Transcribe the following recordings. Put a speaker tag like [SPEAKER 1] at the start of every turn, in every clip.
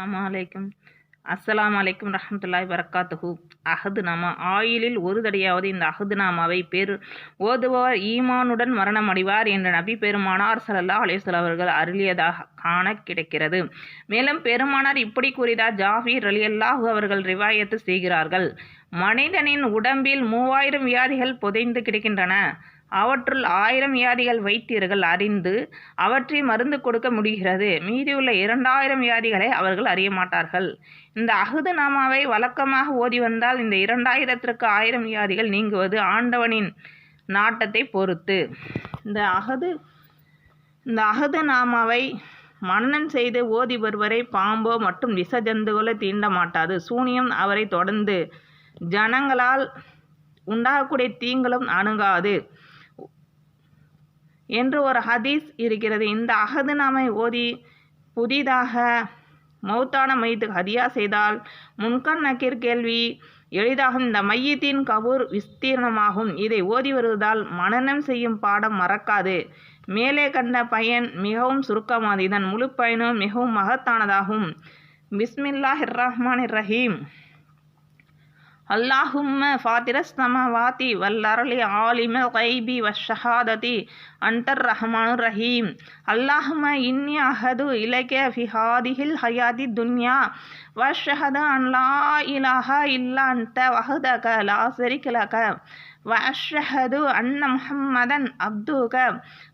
[SPEAKER 1] அஸ்ஸலாமு அலைக்கும் அஸ்ஸலாமு அலைக்கும் ரஹமத்துல்லாய் வரக்காத்துஹு அஹதுநாமா ஆயிலில் ஒரு தடையாவது இந்த அஹது பேர் ஓதுபவர் ஈமானுடன் மரணம் அடைவார் என்ற நபி பெருமானார் ஸல்லல்லாஹு அலைஹி அவர்கள் அருளியதாக காண கிடைக்கிறது. மேலும் பெருமானார் இப்படி கூறியதா ஜாஃபீர் ரலியல்லாஹு அவர்கள் ரிவாயத்து செய்கிறார்கள். மனிதனின் உடம்பில் மூவாயிரம் வியாதிகள் புதைந்து கிடக்கின்றன. அவற்றுள் ஆயிரம் வியாதிகள் வைத்தியர்கள் அறிந்து அவற்றை மருந்து கொடுக்க முடிகிறது. மீதியுள்ள இரண்டாயிரம் வியாதிகளை அவர்கள் அறிய மாட்டார்கள். இந்த அகுது நாமாவை வழக்கமாக ஓதி வந்தால் இந்த இரண்டாயிரத்திற்கு ஆயிரம் வியாதிகள் நீங்குவது ஆண்டவனின் நாட்டத்தை பொறுத்து. இந்த அகது இந்த அகது நாமாவை மன்னன் செய்து ஓதி வருவரை பாம்போ மற்றும் விஷ ஜந்துகளோ தீண்ட மாட்டாது. சூனியம் அவரை தொடர்ந்து ஜனங்களால் உண்டாகக்கூடிய தீங்களும் அணுகாது. என்று ஒரு ஹதீஸ் இருக்கிறது. இந்த அகது நாமை ஓதி புதிதாக மௌத்தான மையத்துக்கு ஹதியா செய்தால் முன்கண் நக்கீர் கேள்வி எளிதாகும். இந்த மையத்தின் கபூர் விஸ்தீர்ணமாகும். இதை ஓதி வருவதால் மனனம் செய்யும் பாடம் மறக்காது. மேலே கண்ட பயன் மிகவும் சுருக்கமானது. இதன் முழு பயனும் மிகவும் மகத்தானதாகும். பிஸ்மில்லாஹ் ரஹ்மான் ரஹீம் اللهم فاطر السماوات والأرض عالم الغيب والشهادة أنت الرحمن الرحيم اللهم إني أهد إليك في هذه الحياة الدنيا وأشهد أن لا إله إلا أنت وحدك لا شريك لك وأشهد أن محمدا عبدك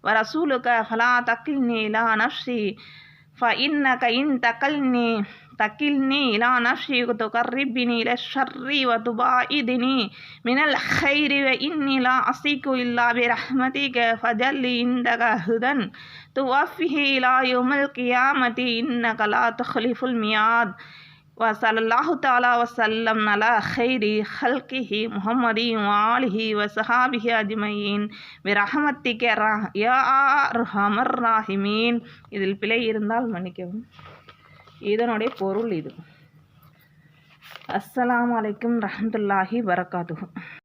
[SPEAKER 1] ورسولك فلا تكلني إلى نفسي فإنك إن تكلني تكلني إلى نفسي وتقربني إلى الشر وتباعدني من الخير وإني لا أصيك إلا برحمتك فجل عندك هدى. توفيه إلى يوم القيامة إنك لا تخلف الميعاد வசலல்லாஹு தாலா வசல்லம் அலா ஹைரி ஹல்கிஹி முஹம்மதி வாலிஹி வசஹாபிஹி அஜ்மயின் விரஹமத்திக ரா யா ஹமர் ராஹிமீன் இதில் பிழை இருந்தால் மன்னிக்கவும். இதனுடைய பொருள் இது. அஸ்ஸலாம் வலைக்கும் ரஹமத்துல்லாஹி வரகாத்துகும்